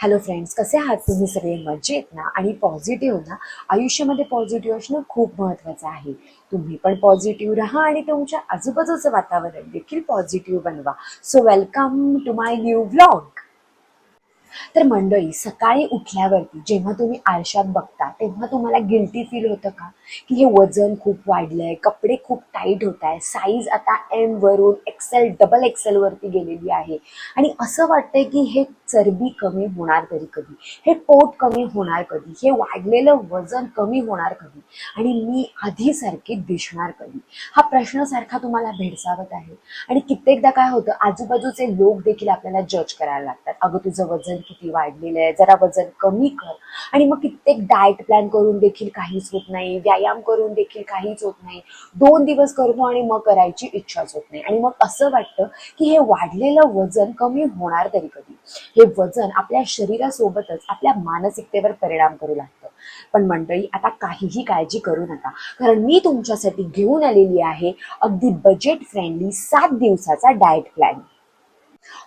Hello friends कसे आहात तुम्ही सगळे? मजेत ना? आणि पॉझिटिव्ह ना? आयुष्यामध्ये पॉझिटिव्ह असणं खूप महत्त्वाचं आहे. तुम्ही पण पॉझिटिव्ह राहा आणि तुमच्या आजूबाजूचं वातावरण देखील पॉझिटिव्ह बनवा. So welcome to my new blog तर मंडळी सकाळी उठल्यावरती जेव्हा तुम्ही आरशात बघता तेव्हा तुम्हाला गिल्टी फील होतं का? की हे वजन खूप वाढलंय कपडे खूप टाईट होत आहे साईज आता एम वरून एक्सेल डबल एक्सेल वरती गेलेली आहे. आणि असं वाटतंय की हे चरबी कमी होणार तरी कधी? हे पोट कमी होणार कधी? हे वाढलेलं वजन कमी होणार कधी? आणि मी आधीसारखे दिसणार कधी? हा प्रश्न सारखा तुम्हाला भेडसावत आहे. आणि कित्येकदा काय होतं आजूबाजूचे लोक देखील आपल्याला जज करायला लागतात. अगं तुझं वजन किती वाढलेलं आहे? जरा वजन कमी कर. आणि मग कित्येक डाएट प्लॅन करून देखील काहीच होत नाही. व्यायाम करून देखील काहीच होत नाही. दोन दिवस करतो आणि मग करायची इच्छाच होत नाही. आणि मग असं वाटतं की हे वाढलेलं वजन कमी होणार तरी कधी? हे वजन आपल्या शरीरासोबतच आपल्या मानसिकतेवर परिणाम करू लागतं. पण मंडळी आता काहीही काळजी करू नका. कारण मी तुमच्यासाठी घेऊन आलेली आहे अगदी बजेट फ्रेंडली सात दिवसाचा डाएट प्लॅन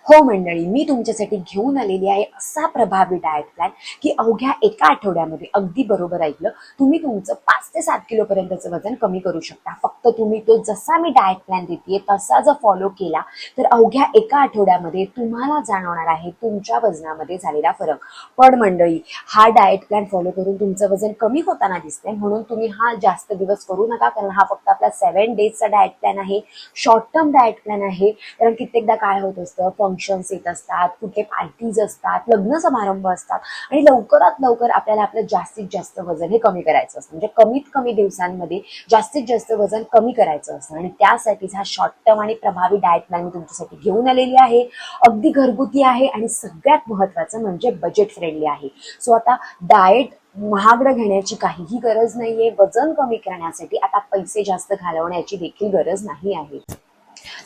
हो मंडळी मी तुमच्यासाठी घेऊन आलेली आहे असा प्रभावी डाएट प्लॅन की अवघ्या एका आठवड्यामध्ये अगदी बरोबर ऐकलं तुम्ही तुमचं पाच ते सात किलोपर्यंतचं वजन कमी करू शकता. फक्त तुम्ही तो जसा मी डाएट प्लॅन देते तसा जर फॉलो केला तर अवघ्या एका आठवड्यामध्ये तुम्हाला जाणवणार आहे तुमच्या वजनामध्ये झालेला फरक. पण मंडळी हा डाएट प्लॅन फॉलो करून तुमचं वजन कमी होताना दिसतंय म्हणून तुम्ही हा जास्त दिवस करू नका कारण हा फक्त आपला सेव्हन डेजचा डाएट प्लॅन आहे. शॉर्ट टर्म डाएट प्लॅन आहे कारण कित्येकदा काय होत असतं फंक्शन्स येत असतात कुठे पार्टीज असतात लग्न समारंभ असतात आणि लवकरात लवकर आपल्याला आपलं जास्तीत जास्त वजन हे कमी करायचं असतं. म्हणजे कमीत कमी दिवसांमध्ये जास्तीत जास्त वजन कमी करायचं असतं आणि त्यासाठीच हा शॉर्ट टर्म आणि प्रभावी डाएट प्लॅन मी तुमच्यासाठी घेऊन आलेली आहे. अगदी घरगुती आहे आणि सगळ्यात महत्त्वाचं म्हणजे बजेट फ्रेंडली आहे. सो आता डाएट महागडं घेण्याची काहीही गरज नाहीये. वजन कमी करण्यासाठी आता पैसे जास्त घालवण्याची देखील गरज नाही आहे.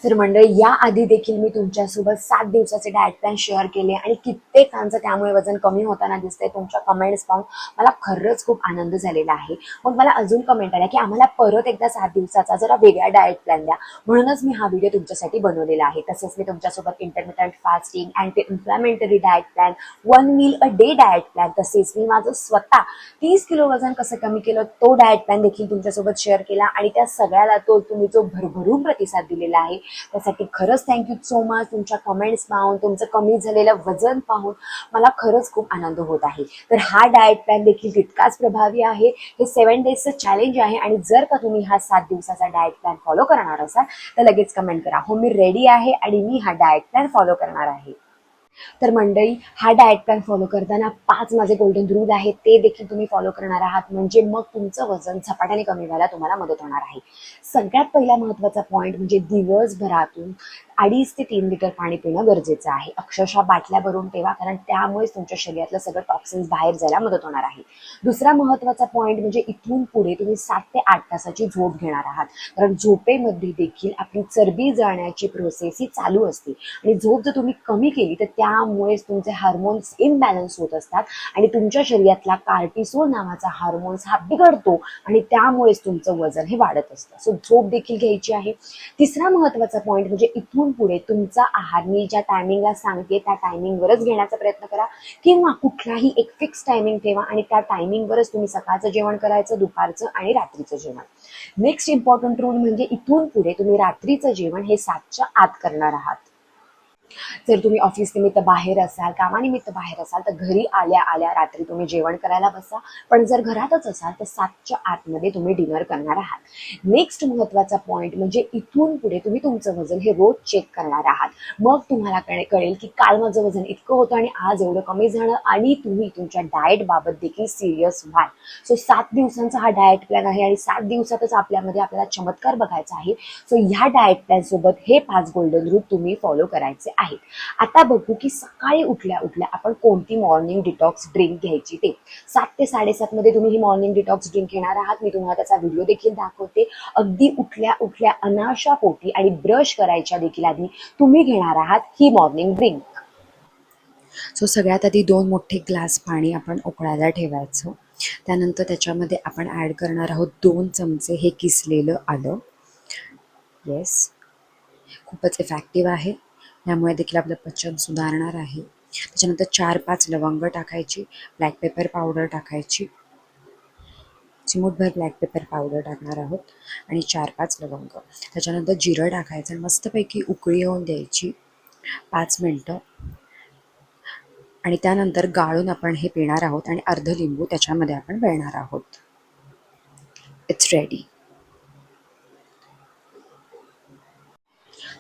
तर मंडळी या आधी देखील मी तुमच्यासोबत सात दिवसाचे डाएट प्लॅन शेअर केले आणि कित्येकांचं त्यामुळे वजन कमी होताना दिसतंय. तुमच्या कमेंट्स पाहून मला खरंच खूप आनंद झालेला आहे. मग मला अजून कमेंट आला की आम्हाला परत एकदा सात दिवसाचा जरा वेगळा डाएट प्लॅन द्या. म्हणूनच मी हा व्हिडिओ तुमच्यासाठी बनवलेला आहे. तसेच मी तुमच्यासोबत intermittent fasting anti inflammatory diet plan one meal a day diet plan तसेच मी माझं स्वतः तीस किलो वजन कसं कमी केलं तो डाएट प्लॅन देखील तुमच्यासोबत शेअर केला आणि त्या सगळ्याला तो तुम्ही जो भरभरून प्रतिसाद दिलेला आहे त्यासाठी खरंच thank you so much comments comments पाहून तुमचं कमी झालेलं वजन पाहून मला खरंच खूप आनंद होत आहे. तर हा डाएट प्लॅन देखील तितकाच प्रभावी आहे. हे सेवन डेजचं चॅलेंज आहे आणि जर का तुम्ही हा सात दिवसाचा डाएट प्लॅन फॉलो करणार असाल तर लगेच कमेंट करा. हो मी रेडी आहे आणि मी हा डाएट प्लॅन फॉलो करणार आहे. तर मंडळी हा डाएट प्लॅन फॉलो करताना पाच माझे गोल्डन रूल आहेत ते देखील तुम्ही फॉलो करणार आहात. म्हणजे मग तुमचं वजन झपाट्याने कमी व्हायला तुम्हाला मदत होणार आहे. सगळ्यात पहिला महत्त्वाचा पॉईंट म्हणजे दिवसभरातून अडीच ते तीन लिटर पाणी पिणं गरजेचं आहे. अक्षरशः बाटल्या भरून ठेवा कारण त्यामुळेच तुमच्या शरीरातलं सगळं टॉक्सिन्स बाहेर जायला मदत होणार आहे. दुसरा महत्त्वाचा पॉईंट म्हणजे इथून पुढे तुम्ही सात ते आठ तासाची झोप घेणार आहात. कारण झोपेमध्ये देखील आपली चरबी जाण्याची प्रोसेस ही चालू असते. आणि झोप जर तुम्ही कमी केली तर त्यामुळेच तुमचे हार्मोन्स इनबॅलन्स होत असतात आणि तुमच्या शरीरातला कार्टिसोल नावाचा हार्मोन्स हा बिघडतो आणि त्यामुळेच तुमचं वजन हे वाढत असतं. सो झोप देखील घ्यायची आहे. तिसरा महत्त्वाचा पॉईंट म्हणजे इथून पुढे तुमचा आहार मी ज्या टायमिंगला सांगते त्या टायमिंगवरच घेण्याचा प्रयत्न करा. किंवा कुठलाही एक फिक्स टायमिंग ठेवा आणि त्या टायमिंगवरच तुम्ही सकाळचं जेवण करायचं दुपारचं आणि रात्रीचं जेवण. नेक्स्ट इम्पॉर्टंट रूल म्हणजे इथून पुढे तुम्ही रात्रीचं जेवण हे सातच्या आत करणार आहात. जर तुम्ही ऑफिस निमित्त बाहेर असाल कामानिमित्त बाहेर असाल तर घरी आल्या आल्या रात्री तुम्ही जेवण करायला बसा. पण जर घरातच असाल तर सातच्या आतमध्ये तुम्ही डिनर करणार आहात. नेक्स्ट महत्त्वाचा पॉईंट म्हणजे इथून पुढे तुम्ही तुमचं वजन हे रोज चेक करणार आहात. मग तुम्हाला कळेल की काल माझं वजन इतकं होतं आणि आज एवढं कमी झालं आणि तुम्ही तुमच्या डाएट बाबत देखील सिरियस व्हाल. सो सात दिवसांचा हा डाएट प्लॅन आहे आणि सात दिवसातच आपल्यामध्ये आपल्याला चमत्कार बघायचा आहे. सो ह्या डाएट प्लॅन सोबत हे पाच गोल्डन रूट तुम्ही फॉलो करायचे आहे आहेत आता बघू की सकाळी उठल्या उठल्या आपण कोणती मॉर्निंग डिटॉक्स ड्रिंक घ्यायची ते. सात ते साडेसात मध्ये तुम्ही ही मॉर्निंग डिटॉक्स ड्रिंक घेणार आहात. मी तुम्हाला त्याचा व्हिडिओ देखील दाखवते. अगदी उठल्या उठल्या अनाशा पोटी आणि ब्रश करायच्या देखील आधी तुम्ही घेणार आहात ही मॉर्निंग ड्रिंक सो सगळ्यात आधी दोन मोठे ग्लास पाणी आपण उकळायला ठेवायचं. त्यानंतर त्याच्यामध्ये आपण ॲड करणार आहोत दोन चमचे हे किसलेलं आलं. येस खूपच इफेक्टिव्ह आहे. यामुळे देखील आपलं पचन सुधारणार आहे. त्याच्यानंतर चार पाच लवंग टाकायची ब्लॅक पेपर पावडर टाकायची. चिमूटभर ब्लॅक पेपर पावडर टाकणार आहोत आणि चार पाच लवंग. त्याच्यानंतर जिरं टाकायचं आणि मस्तपैकी उकळी येऊन द्यायची पाच मिनटं. आणि त्यानंतर गाळून आपण हे पिणार आहोत आणि अर्ध लिंबू त्याच्यामध्ये आपण वेळणार आहोत. इट्स रेडी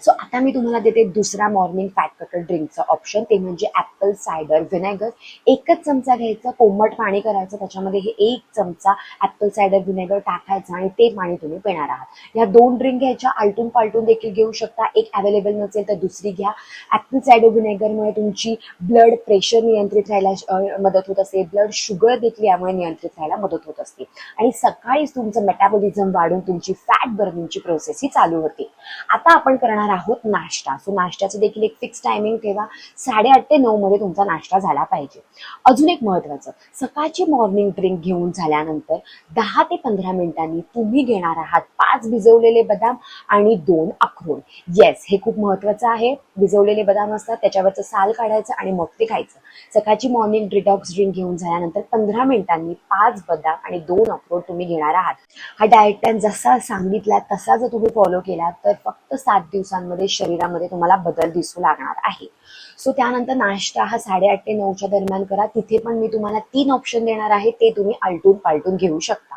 सो आता मी तुम्हाला देते दुसरा मॉर्निंग फॅट कटर ड्रिंकचं ऑप्शन ते म्हणजे ॲपल सायडर व्हिनेगर एकच चमचा घ्यायचं कोमट पाणी करायचं त्याच्यामध्ये हे एक चमचा ॲपल सायडर व्हिनेगर टाकायचं आणि ते पाणी तुम्ही पिणार आहात. या दोन ड्रिंक घ्यायच्या आलटून पालटून देखील घेऊ शकता. एक अवेलेबल नसेल तर दुसरी घ्या. ॲपल सायडर व्हिनेगरमुळे तुमची ब्लड प्रेशर नियंत्रित राहायला मदत होत असते. ब्लड शुगर देखील यामुळे नियंत्रित राहायला मदत होत असते. आणि सकाळीच तुमचं मेटाबॉलिझम वाढून तुमची फॅट बर्निंगची प्रोसेस ही चालू होते. आता आपण करणार आहोत नाश्ता. सो नाश्त्याचं देखील एक फिक्स टायमिंग ठेवा. साडेआठ ते नऊ मध्ये तुमचा नाश्ता झाला पाहिजे. अजून एक महत्वाचं सकाळची मॉर्निंग ड्रिंक घेऊन झाल्यानंतर दहा ते पंधरा मिनिटांनी तुम्ही घेणार आहात पाच भिजवलेले बदाम आणि दोन अक्रोड येस हे खूप महत्वाचं आहे. भिजवलेले बदाम असतात त्याच्यावरचं साल काढायचं आणि मग ते खायचं. सकाळची मॉर्निंग डिटॉक्स ड्रिंक घेऊन झाल्यानंतर पंधरा मिनिटांनी पाच बदाम आणि दोन अक्रोड तुम्ही घेणार आहात. हा डाएट प्लॅन जसा सांगितला तसा जर तुम्ही फॉलो केला तर फक्त सात दिवसात दिवसांमध्ये शरीरामध्ये तुम्हाला बदल दिसू लागणार आहे. सो त्यानंतर नाश्ता हा साडेआठ ते नऊच्या दरम्यान करा. तिथे पण मी तुम्हाला तीन ऑप्शन देणार आहे. ते तुम्ही आलटून पालटून घेऊ शकता.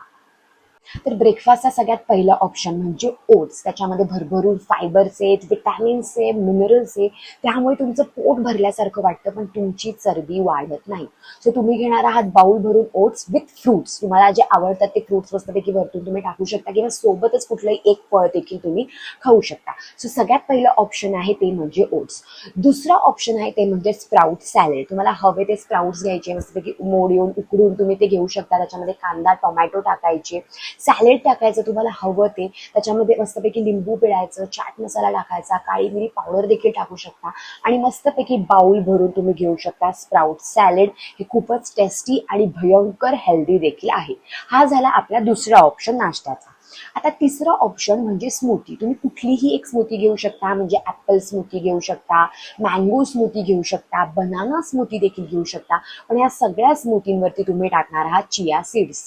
तर ब्रेकफास्टचा सगळ्यात पहिला ऑप्शन म्हणजे ओट्स त्याच्यामध्ये भरभरून फायबर्स आहेत विटॅमिन्स आहे मिनरल्स आहे त्यामुळे तुमचं पोट भरल्यासारखं वाटतं पण तुमची चरबी वाढत नाही. सो तुम्ही घेणार आहात बाउल भरून ओट्स विथ फ्रुट्स तुम्हाला जे आवडतात ते फ्रुट्स मस्तपैकी वरतून तुम्ही टाकू शकता किंवा सोबतच कुठलंही एक फळ देखील तुम्ही खाऊ शकता. सो सगळ्यात पहिलं ऑप्शन आहे ते म्हणजे ओट्स दुसरा ऑप्शन आहे ते म्हणजे स्प्राउट सॅलड तुम्हाला हवे ते स्प्राउट्स घ्यायचे मस्तपैकी मोड येऊन उकडून तुम्ही ते घेऊ शकता. त्याच्यामध्ये कांदा टोमॅटो टाकायचे. सॅलेड टाकायचं तुम्हाला हवं ते. त्याच्यामध्ये मस्तपैकी लिंबू पिळायचं चाट मसाला टाकायचा काळी मिरी पावडर देखील टाकू शकता. आणि मस्तपैकी बाउल भरून तुम्ही घेऊ शकता स्प्राउट सॅलेड हे खूपच टेस्टी आणि भयंकर हेल्दी देखील आहे. हा झाला आपला दुसरा ऑप्शन नाश्त्याचा. आता तिसरा ऑप्शन म्हणजे स्मूथी तुम्ही कुठलीही एक स्मूथी घेऊ शकता म्हणजे ॲपल स्मूथी घेऊ शकता मँगो स्मूथी घेऊ शकता बनाना स्मूथी देखील घेऊ शकता. पण या सगळ्या स्मूथींवरती तुम्ही टाकणार आहात चिया सीड्स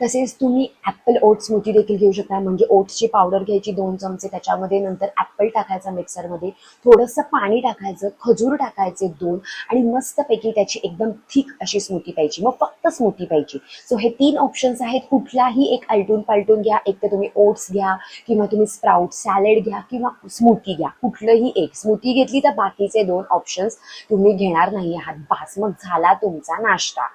तसेच तुम्ही ॲपल ओट्स स्मूथी देखील घेऊ शकता. म्हणजे ओट्सची पावडर घ्यायची दोन चमचे त्याच्यामध्ये नंतर ॲपल टाकायचा मिक्सरमध्ये थोडंसं पाणी टाकायचं खजूर टाकायचे दोन आणि मस्तपैकी त्याची एकदम थिक अशी स्मूथी प्यायची. मग फक्त स्मूथी प्यायची. सो हे तीन ऑप्शन्स आहेत. कुठलाही एक आलटून पालटून घ्या. एक तर तुम्ही ओट्स घ्या किंवा तुम्ही स्प्राउट सॅलेड घ्या किंवा स्मूथी घ्या. कुठलंही एक. स्मूथी घेतली तर बाकीचे दोन ऑप्शन्स तुम्ही घेणार नाही आहात. बास मग झाला तुमचा नाश्ता.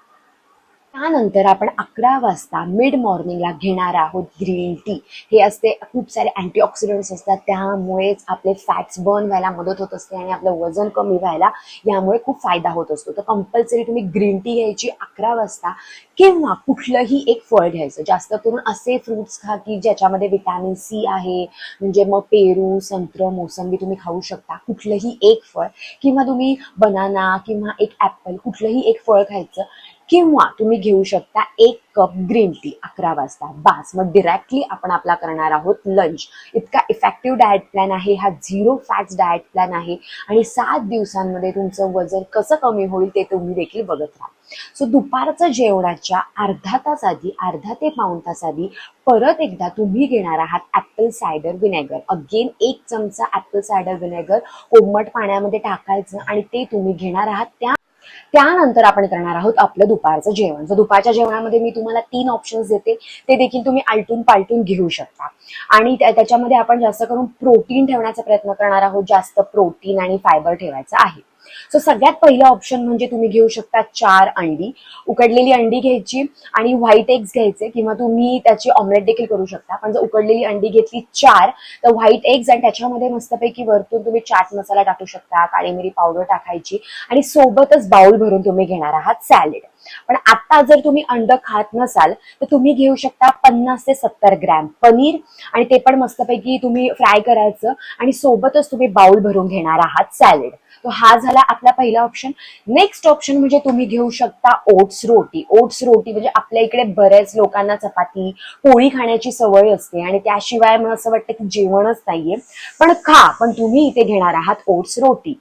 त्यानंतर आपण अकरा वाजता मिड मॉर्निंगला घेणार आहोत ग्रीन टी हे असते खूप सारे अँटीऑक्सिडंट्स असतात. त्यामुळेच आपले फॅट्स बर्न व्हायला मदत होत असते आणि आपलं वजन कमी व्हायला यामुळे खूप फायदा होत असतो. तर कंपल्सरी तुम्ही ग्रीन टी घ्यायची अकरा वाजता किंवा कुठलंही एक फळ घ्यायचं. जास्त करून असे फ्रुट्स खा की ज्याच्यामध्ये विटॅमिन सी आहे म्हणजे मग पेरू संत्र मोसंबी तुम्ही खाऊ शकता. कुठलंही एक फळ. किंवा तुम्ही बनाना किंवा एक ॲपल कुठलंही एक फळ खायचं. किंवा तुम्ही घेऊ शकता एक कप ग्रीन टी अकरा वाजता. बास मग डिरेक्टली आपण आपला करणार आहोत लंच इतका इफेक्टिव्ह डाएट प्लॅन आहे. हा झिरो फॅट्स डाएट प्लॅन आहे. आणि सात दिवसांमध्ये तुमचं वजन कसं कमी होईल ते तुम्ही देखील बघत राहा. सो दुपारचं जेवणाच्या अर्धा तास आधी अर्धा ते पाऊण तास आधी परत एकदा तुम्ही घेणार आहात ऍपल सायडर विनेगर अगेन एक चमचा ॲपल सायडर विनेगर कोमट पाण्यामध्ये टाकायचं आणि ते तुम्ही घेणार आहात त्या त्यानंतर आपण करणार आहोत आपलं दुपारचं जेवण. जर दुपारच्या जेवणामध्ये मी तुम्हाला तीन ऑप्शन्स देते. ते देखील तुम्ही आलटून पालटून घेऊ शकता. आणि त्याच्यामध्ये आपण जास्त करून प्रोटीन ठेवण्याचा प्रयत्न करणार आहोत. जास्त प्रोटीन आणि फायबर ठेवायचं आहे. सो सगळ्यात पहिलं ऑप्शन म्हणजे तुम्ही घेऊ शकता चार अंडी. उकडलेली अंडी घ्यायची आणि व्हाईट एग्स घ्यायचे किंवा तुम्ही त्याची ऑमलेट देखील करू शकता. पण जर उकडलेली अंडी घेतली चार तर व्हाईट एग्स आणि त्याच्यामध्ये मस्तपैकी वरतून तुम्ही चाट मसाला टाकू शकता काळी मिरी पावडर टाकायची आणि सोबतच बाउल भरून तुम्ही घेणार आहात सॅलेड पण आता जर तुम्ही अंड खात नसाल तर तुम्ही घेऊ शकता पन्नास ते सत्तर ग्रॅम पनीर. आणि ते पण मस्तपैकी तुम्ही फ्राय करायचं आणि सोबतच तुम्ही बाउल भरून घेणार आहात सॅलेड. तो हा झाला आपला पहिला ऑप्शन. नेक्स्ट ऑप्शन म्हणजे तुम्ही घेऊ शकता ओट्स रोटी. ओट्स रोटी म्हणजे आपल्या इकडे बऱ्याच लोकांना चपाती पोळी खाण्याची सवय असते आणि त्याशिवाय मला असं वाटतं की जेवणच नाहीये. पण खा पण तुम्ही इथे घेणार आहात ओट्स रोटी.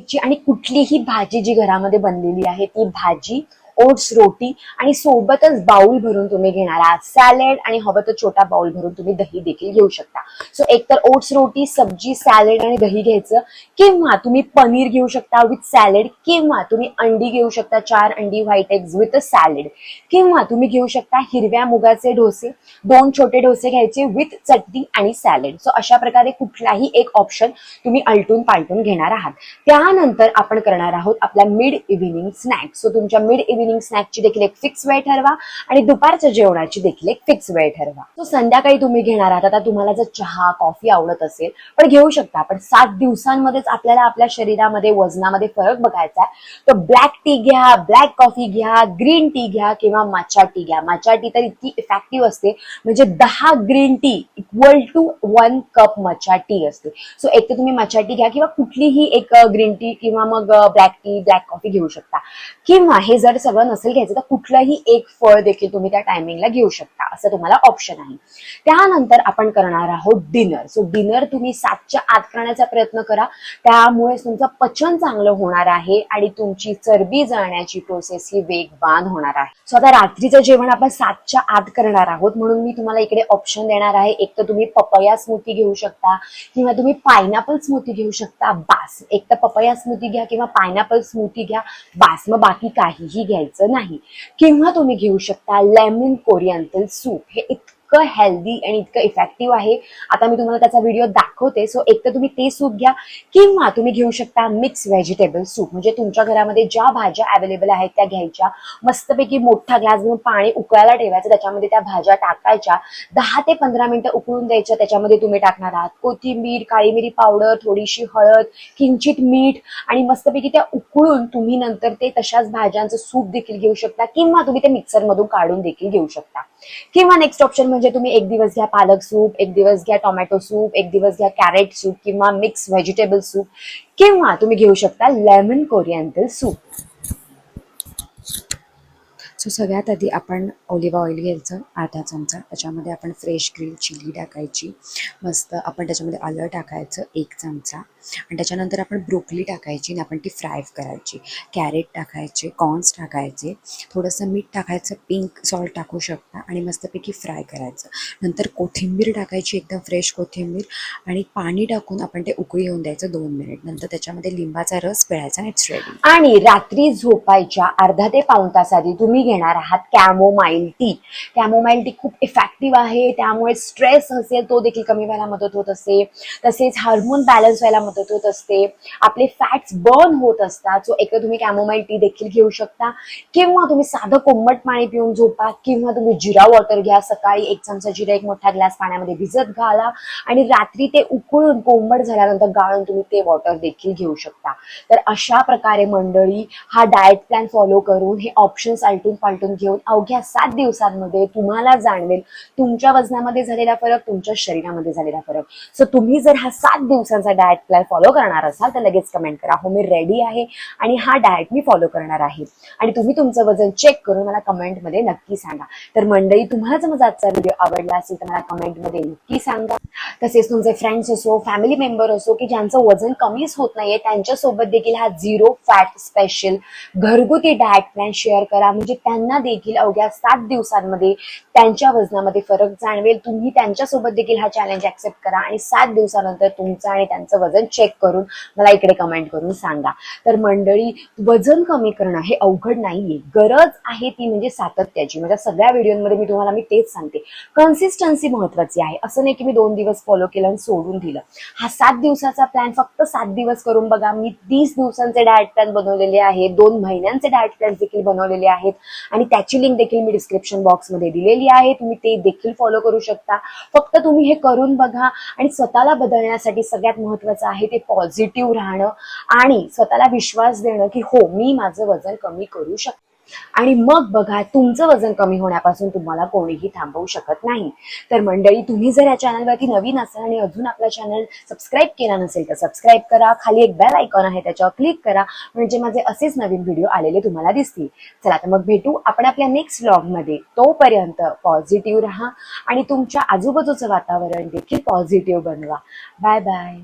ची आणि कुठलीही भाजी जी घरामध्ये बनलेली आहे ती भाजी ओट्स रोटी आणि सोबतच बाउल भरून तुम्ही घेणार आहात. सॅलेड आणि हवं तर छोटा बाउल भरून तुम्ही दही देखील घेऊ शकता. सो एकतर ओट्स रोटी सब्जी सॅलेड आणि दही घ्यायचं. किंवा तुम्ही पनीर घेऊ शकता विथ सॅलेड. किंवा तुम्ही अंडी घेऊ शकता चार अंडी white eggs with a salad किंवा तुम्ही घेऊ शकता हिरव्या मुगाचे डोसे. दोन छोटे डोसे घ्यायचे विथ चटणी आणि सॅलेड सो अशा प्रकारे कुठलाही एक ऑप्शन तुम्ही आलटून पालटून घेणार आहात. त्यानंतर आपण करणार आहोत आपला मिड इव्हिनिंग स्नॅक सो तुमच्या मिड इव्हिनिंग स्नॅकची देखील एक फिक्स वेळ ठरवा आणि दुपारच्या जेवणाची देखील एक फिक्स वेळ ठरवा. सो संध्याकाळी तुम्ही घेणार आहात. आता तुम्हाला जर चहा कॉफी आवडत असेल पण घेऊ शकता. पण सात दिवसांमध्येच आपल्याला आपल्या शरीरामध्ये वजनामध्ये फरक बघायचा आहे. तर ब्लॅक टी घ्या ब्लॅक कॉफी घ्या ग्रीन टी घ्या किंवा माचा टी घ्या. माचा टी तर इतकी इफेक्टिव्ह असते. म्हणजे दहा green tea equal to one cup matcha tea असते. सो एक तर तुम्ही मचा टी घ्या किंवा कुठलीही एक ग्रीन टी किंवा मग ब्लॅक टी ब्लॅक कॉफी घेऊ शकता. किंवा हे जर सगळं नसेल घ्यायचं तर कुठलंही एक फळ देखील तुम्ही त्या टायमिंगला घेऊ शकता असं तुम्हाला ऑप्शन आहे. त्यानंतर आपण करणार आहोत डिनर सो डिनर तुम्ही सातच्या आत करण्याचा प्रयत्न करा. त्यामुळे तुमचं पचन चांगलं होणार आहे आणि तुमची चरबी जाण्याची प्रोसेस ही वेगवान होणार आहे. सो आता रात्रीचं जेवण आपण सातच्या आत करणार आहोत. म्हणून मी तुम्हाला इकडे ऑप्शन देणार आहे. एक तर तुम्ही पपया स्मूथी घेऊ शकता किंवा तुम्ही पायनॅपल स्मूथी घेऊ शकता. बास. एक तर पपया स्मूथी घ्या किंवा पायनॅपल स्मूथी घ्या. बास. मग बाकी काहीही घ्या घ्यायचं नाही. किंवा तुम्ही घेऊ शकता? लेमन कोरियंटल सूप हे इतकं इतकं हेल्दी आणि इतकं इफेक्टिव्ह आहे. आता मी तुम्हाला त्याचा व्हिडिओ दाखवते. सो एक तर तुम्ही ते सूप घ्या किंवा तुम्ही घेऊ शकता मिक्स व्हेजिटेबल सूप म्हणजे तुमच्या घरामध्ये ज्या भाज्या अवेलेबल आहेत त्या घ्यायच्या. मस्तपैकी मोठा ग्लास घेऊन पाणी उकळायला ठेवायचं. त्याच्यामध्ये त्या भाज्या टाकायच्या. दहा ते पंधरा मिनिटं उकळून द्यायच्या. त्याच्यामध्ये तुम्ही टाकणार आहात कोथिंबीर काळी मिरी पावडर थोडीशी हळद किंचित मीठ आणि मस्तपैकी त्या उकळून तुम्ही नंतर ते तशाच भाज्यांचं सूप देखील घेऊ शकता किंवा तुम्ही ते मिक्सर मधून काढून देखील घेऊ शकता. किंवा नेक्स्ट ऑप्शन म्हणजे तुम्ही एक दिवस घ्या पालक सूप एक दिवस घ्या टोमॅटो सूप एक दिवस घ्या कॅरेट सूप किंवा मिक्स व्हेजिटेबल सूप किंवा तुम्ही घेऊ शकता लेमन कोरियंटल सूप सो सगळ्यात आधी आपण ऑलिव्ह ऑइल घ्यायचं अर्धा चमचा. त्याच्यामध्ये आपण फ्रेश ग्रीन चिली टाकायची. मस्त आपण त्याच्यामध्ये आलं टाकायचं एक चमचा. आणि त्याच्यानंतर आपण ब्रोकली टाकायची आणि आपण ती फ्राय करायची. कॅरेट टाकायचे कॉर्न्स टाकायचे थोडंसं मीठ टाकायचं पिंक सॉल्ट टाकू शकता आणि मस्तपैकी फ्राय करायचं. नंतर कोथिंबीर टाकायची एकदम फ्रेश कोथिंबीर आणि पाणी टाकून आपण ते उकळी येऊन द्यायचं दोन मिनिट. नंतर त्याच्यामध्ये लिंबाचा रस पिळायचा आणि इट्स रेडी आणि रात्री झोपायच्या अर्धा ते पाऊण तास आधी तुम्ही घेणार आहात कॅमोमाईल टी कॅमोमाईल टी खूप इफेक्टिव्ह आहे त्यामुळे स्ट्रेस असेल तो देखील कमी व्हायला मदत होत असेल तसेच हार्मोन बॅलन्स व्हायला मदत होत असते. आपले फॅट्स बर्न होत असतात. सो एक तुम्ही कॅमोमाईल टी देखील घेऊ शकता. किंवा तुम्ही साधं कोंबट पाणी पिऊन झोपा. किंवा तुम्ही जिरा वॉटर घ्या. सकाळी एक चमचा जिरा एक मोठा ग्लास पाण्यामध्ये भिजत घाला. आणि रात्री ते उकळून कोंबट झाल्यानंतर गाळून तुम्ही ते वॉटर देखील घेऊ शकता. तर अशा प्रकारे मंडळी हा डाएट प्लॅन फॉलो करून हे ऑप्शन्स आलटून पालटून घेऊन अवघ्या सात दिवसांमध्ये तुम्हाला जाणवेल तुमच्या वजनामध्ये झालेला फरक तुमच्या शरीरामध्ये झालेला फरक. सो तुम्ही जर हा सात दिवसांचा डाएट प्लॅन फॉलो करणार असाल तर लगेच कमेंट करा. हो मी रेडी आहे आणि हा डाएट मी फॉलो करणार आहे. आणि तुम्ही तुमचं वजन चेक करून मला कमेंटमध्ये नक्की सांगा. तर मंडळी तुम्हाला जर माझा आजचा व्हिडिओ आवडला असेल तर मला कमेंटमध्ये नक्की सांगा. तसेच तुमचे फ्रेंड्स असो फॅमिली मेंबर असो की ज्यांचं वजन कमीच होत नाहीये त्यांच्यासोबत देखील हा झिरो फॅट स्पेशल घरगुती डाएट प्लॅन शेअर करा. म्हणजे त्यांना देखील अवघ्या सात दिवसांमध्ये त्यांच्या वजनामध्ये फरक जाणवेल. तुम्ही त्यांच्यासोबत देखील हा चॅलेंज ऍक्सेप्ट करा आणि सात दिवसानंतर तुमचं आणि त्यांचं वजन चेक करून मला इकडे कमेंट करून सांगा. तर मंडळी वजन कमी करणं हे अवघड नाहीये. गरज आहे ती म्हणजे सातत्याची. म्हणजे सगळ्या व्हिडिओमध्ये मी तुम्हाला मी तेच सांगते. कन्सिस्टन्सी महत्वाची आहे. असं नाही की मी दोन दिवस फॉलो केलं आणि सोडून दिलं. हा सात दिवसाचा प्लॅन फक्त सात दिवस करून बघा. मी तीस दिवसांचे डायट प्लॅन बनवलेले आहेत. दोन महिन्यांचे डायट प्लॅन देखील बनवलेले आहेत. आणि त्याची लिंक देखील मी डिस्क्रिप्शन बॉक्समध्ये दिलेली आहे. तुम्ही ते देखील फॉलो करू शकता. फक्त तुम्ही हे करून बघा. आणि स्वतःला बदलण्यासाठी सगळ्यात महत्वाचं आहे ते पॉझिटिव्ह राहणं आणि स्वतःला विश्वास देणं की हो मी माझं वजन कमी करू शकते आणि मग बघा तुमचं वजन कमी होण्यापासून तुम्हाला कोणीही थांबवू शकत नाही. तर मंडळी तुम्ही जर या चॅनलवरती नवीन असाल आणि अजून आपला चॅनल सबस्क्राईब केला नसेल तर सबस्क्राईब करा. खाली एक बेल आयकॉन आहे त्याच्यावर क्लिक करा. म्हणजे माझे असेच नवीन व्हिडिओ आलेले तुम्हाला दिसतील. चला तर मग भेटू आपण आपल्या नेक्स्ट व्लॉगमध्ये तोपर्यंत पॉझिटिव्ह राहा आणि तुमच्या आजूबाजूचं वातावरण देखील पॉझिटिव्ह बनवा. Bye bye